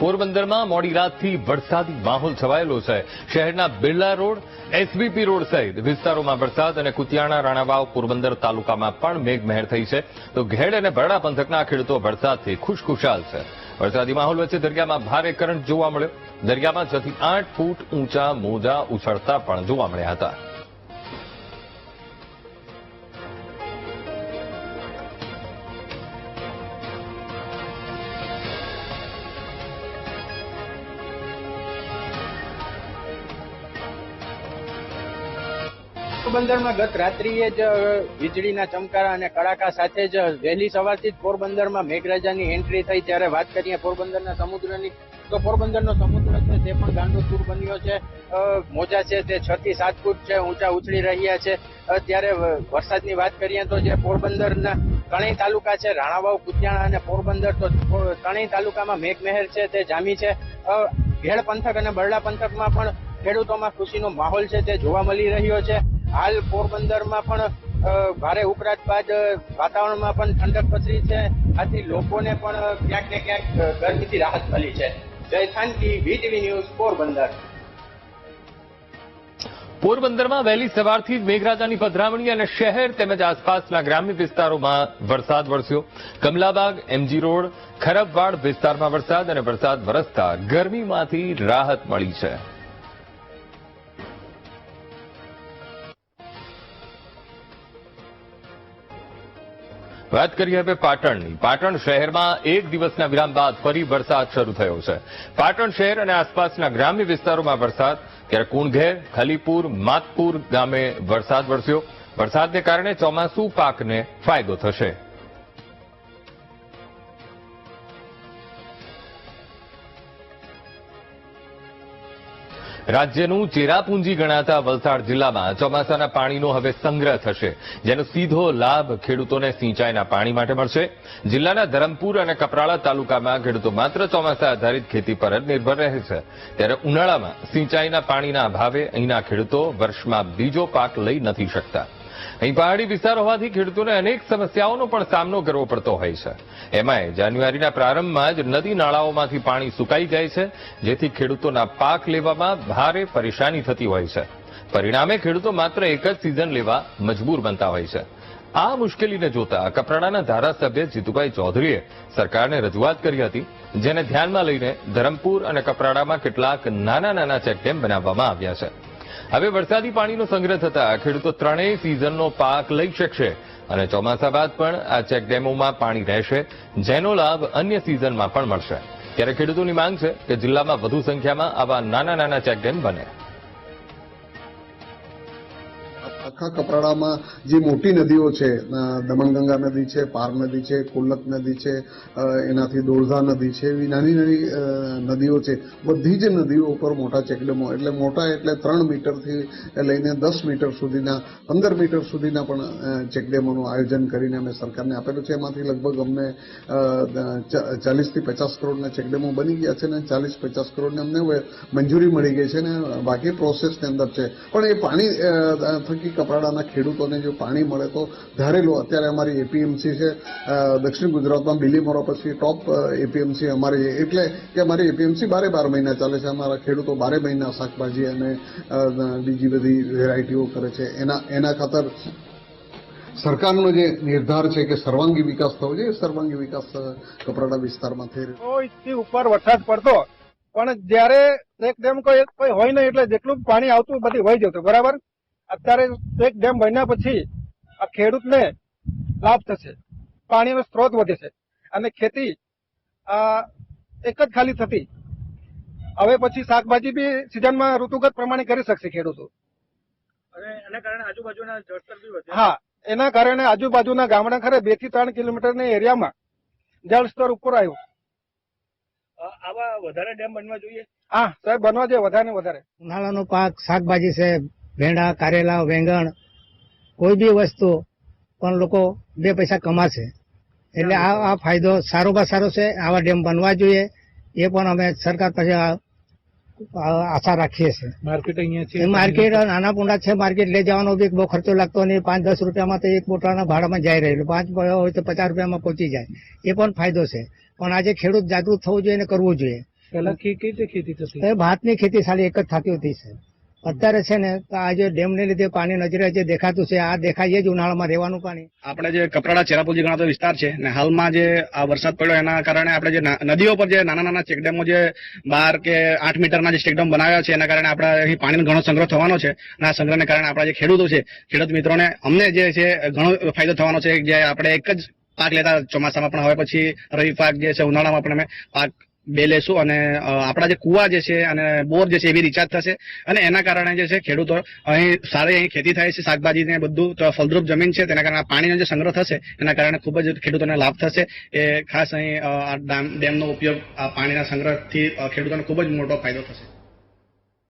પોરબંદરમાં મોડી રાતથી વરસાદી માહોલ છવાયેલો છે. શહેરના બિરલા રોડ, એસબીપી રોડ સહિત વિસ્તારોમાં વરસાદ અને કુતિયાણા, રાણાવાવ, પોરબંદર તાલુકામાં પણ મેઘમહેર થઈ છે. તો ઘેડ અને ભરડા પંથકના ખેડૂતો વરસાદથી ખુશખુશાલ છે. વરસાદી માહોલ વચ્ચે દરિયામાં ભારે કરંટ જોવા મળ્યો. દરિયામાં છથી આઠ ફૂટ ઊંચા મોજા ઉછળતા પણ જોવા મળ્યા હતા. પોરબંદરમાં ગત રાત્રિએ જ વીજળીના ચમકારા અને કડાકા સાથે જ વહેલી સવારથી જ પોરબંદરમાં મેઘરાજાની એન્ટ્રી થઈ. ત્યારે વાત કરીએ પોરબંદરના સમુદ્રની, તો પોરબંદરનો સમુદ્ર છે તે પણ ગાંડોતુર બન્યો છે. મોજા છે તે છ થી સાત ફૂટ છે, ઊંચા ઉછળી રહ્યા છે. અત્યારે ત્યારે વરસાદની વાત કરીએ તો જે પોરબંદરના ત્રણેય તાલુકા છે, રાણાવાવ, કુતિયાણા અને પોરબંદર, તો ત્રણેય તાલુકામાં મેઘમહેર છે, તે જામી છે. ભેળ પંથક અને બરડા પંથકમાં પણ ખેડૂતોમાં ખુશીનો માહોલ છે, તે જોવા મળી રહ્યો છે. હાલ પોરબંદરમાં પણ ભારે ઉકળાટ બાદ વાતાવરણમાં પણ ઠંડક પસરી છે. આથી લોકોને પણ ક્યાંક ને ક્યાંક ગરમીથી રાહત મળી છે. જય વીટીવી ન્યૂઝ, પોરબંદર. પોરબંદરમાં વહેલી સવારથી જ મેઘરાજાની પધરામણી અને શહેર તેમજ આસપાસના ગ્રામ્ય વિસ્તારોમાં વરસાદ વરસ્યો. કમલાબાગ, એમજી રોડ, ખરબવાડ વિસ્તારમાં વરસાદ અને વરસાદ વરસતા ગરમીમાંથી રાહત મળી છે. વાત કરીએ હવે પાટણની. પાટણ શહેરમાં એક દિવસના વિરામ બાદ ફરી વરસાદ શરૂ થયો છે. પાટણ શહેર અને આસપાસના ગ્રામ્ય વિસ્તારોમાં વરસાદ. ત્યારે કુણઘેર, ખલીપુર, માતપુર ગામે વરસાદ વરસ્યો. વરસાદને કારણે ચોમાસુ પાકને ફાયદો થશે. રાજ્યનું ચેરાપુંજી ગણાતા વલસાડ જિલ્લામાં ચોમાસાના પાણીનો હવે સંગ્રહ થશે, જેનો સીધો લાભ ખેડૂતોને સિંચાઈના પાણી માટે મળશે. જિલ્લાના ધરમપુર અને કપરાળા તાલુકામાં ખેડૂતો માત્ર ચોમાસા આધારિત ખેતી પર જ નિર્ભર રહે છે. ત્યારે ઉનાળામાં સિંચાઈના પાણીના અભાવે અહીંના ખેડૂતો વર્ષમાં બીજો પાક લઈ નથી શકતા. અહીં પહાડી વિસ્તાર હોવાથી ખેડૂતોને અનેક સમસ્યાઓનો પણ સામનો કરવો પડતો હોય છે. એમાંય જાન્યુઆરીના પ્રારંભમાં જ નદી નાળાઓમાંથી પાણી સુકાઈ જાય છે, જેથી ખેડૂતોના પાક લેવામાં ભારે પરેશાની થતી હોય છે. પરિણામે ખેડૂતો માત્ર એક જ સિઝન લેવા મજબૂર બનતા હોય છે. આ મુશ્કેલીને જોતા કપરાડાના ધારાસભ્ય જીતુભાઈ ચૌધરીએ સરકારને રજૂઆત કરી હતી, જેને ધ્યાનમાં લઈને ધરમપુર અને કપરાડામાં કેટલાક નાના નાના ચેકડેમ બનાવવામાં આવ્યા છે. હવે વરસાદી પાણીનો સંગ્રહ થતા ખેડૂતો ત્રણેય સિઝનનો પાક લઈ શકશે અને ચોમાસા બાદ પણ આ ચેકડેમોમાં પાણી રહેશે, જેનો લાભ અન્ય સિઝનમાં પણ મળશે. ત્યારે ખેડૂતોની માંગ છે કે જિલ્લામાં વધુ સંખ્યામાં આવા નાના નાના ચેકડેમ બને. આખા કપરાડામાં જે મોટી નદીઓ છે દમણગંગા નદી છે પાર નદી છે કોલક નદી છે એનાથી દોરધા નદી છે એવી નાની નાની નદીઓ છે. બધી જ નદીઓ ઉપર મોટા ચેકડેમો એટલે મોટા એટલે ત્રણ મીટરથી લઈને દસ મીટર સુધીના પંદર મીટર સુધીના પણ ચેકડેમોનું આયોજન કરીને અમે સરકારને આપેલું છે. એમાંથી લગભગ અમને ચાલીસથી પચાસ કરોડના ચેકડેમો બની ગયા છે ને ચાલીસ પચાસ કરોડને અમને મંજૂરી મળી ગઈ છે ને બાકી પ્રોસેસની અંદર છે. પણ એ પાણી અ, થકી કપરાડાના ખેડૂતોને જો પાણી મળે તો ધારેલું અત્યારે અમારી એપીએમસી છે દક્ષિણ ગુજરાતમાં બિલીમોરા પછી ટોપ એપીએમસી અમારી એટલે કે અમારી એપીએમસી બારે બાર મહિના ચાલે છે. અમારા ખેડૂતો બારે મહિના શાકભાજી અને બીજી બધી વેરાયટીઓ કરે છે. એના એના ખાતર સરકારનો જે નિર્ધાર છે કે સર્વાંગી વિકાસ થવો જોઈએ સર્વાંગી વિકાસ કપરાડા વિસ્તારમાં થઈ રહ્યો ઉપર વરસાદ પડતો, પણ જયારે એક ડેમ કોઈ કોઈ હોય નહીં એટલે જેટલું પાણી આવતું બધી વહી જતું. બરાબર? અત્યારે એક ડેમ બન્યા પછી આ ખેડૂતને લાભ થશે. પાણીનો સ્ત્રોત વધે છે. અને ખેતી આ એક જ ખાલી થતી. હવે પછી શાકભાજી બી સિઝનમાં ઋતુગત પ્રમાણે કરી શકશે ખેડૂતો. અને એના કારણે આજુબાજુના જળસ્તર બી હા એના કારણે આજુબાજુના ગામડા ખરે બેથી ત્રણ કિલોમીટરની એરિયામાં જળસ્તર ઉપર આવ્યું. આવા વધારે ડેમ બનવા જોઈએ? હા સાહેબ બનવા જોઈએ વધારે ને વધારે. ઉનાળાનો પાક શાકભાજી છે ભેંડા કારેલા વેંગણ કોઈ બી વસ્તુ પણ લોકો બે પૈસા કમાશે. એટલે આ આ ફાયદો સારોમાં સારો છે આવા ડેમ બનવા જોઈએ એ પણ અમે સરકાર પાસે આશા રાખીએ છીએ. માર્કેટ અહીંયા છે. માર્કેટ નાના પૂંડા છે માર્કેટ લઈ જવાનો બી બહુ ખર્ચો લાગતો નહીં પાંચ દસ રૂપિયામાં તો એક મોટાના ભાડામાં જાય રહેલું પાંચ હોય તો પચાસ રૂપિયામાં પહોંચી જાય. એ પણ ફાયદો છે. પણ આજે ખેડૂત જાગૃત થવું જોઈએ અને કરવું જોઈએ. પહેલા કઈ રીતે ખેતી થતી? ભાતની ખેતી ખાલી એક જ થતી હતી સાહેબ. અત્યારે છે ને આ જે ડેમને લીધે પાણી નજરે જે દેખાતું છે, આ દેખાય જ ઉનાળામાં રહેવાનું પાણી. આપણે જે કપરાડા ચેરાપુજી ગણાતો વિસ્તાર છે ને હાલમાં જે આ વરસાદ પડ્યો એના કારણે આપણે જે નદીઓ પર જે નાના નાના ચેકડેમો જે બાર કે આઠ મીટરના જે ચેકડેમ બનાવ્યા છે એના કારણે આપણે અહીં પાણીનો ઘણો સંગ્રહ થવાનો છે અને આ સંગ્રહને કારણે આપણા જે ખેડૂતો છે, ખેડૂત મિત્રોને અમને જે છે ઘણો ફાયદો થવાનો છે જે આપણે એક જ પાક લેતા ચોમાસામાં પણ હવે પછી રવિ પાક જે છે ઉનાળામાં પણ અમે પાક બે લેશું અને આપણા જે કુવા જે છે અને બોર જે છે એવી રિચાર્જ થશે. અને એના કારણે જે છે ખેડૂતો, અહીં સારી અહીં ખેતી થાય છે, શાકભાજી ને બધું ફળદ્રુપ જમીન છે, તેના કારણે પાણીનો જે સંગ્રહ થશે, એના કારણે ખૂબ જ ખેડૂતોને લાભ થશે. એ ખાસ અહીં આ ડેમ- ડેમનો ઉપયોગ આ પાણીના સંગ્રહથી ખેડૂતોને ખૂબ જ મોટો ફાયદો થશે.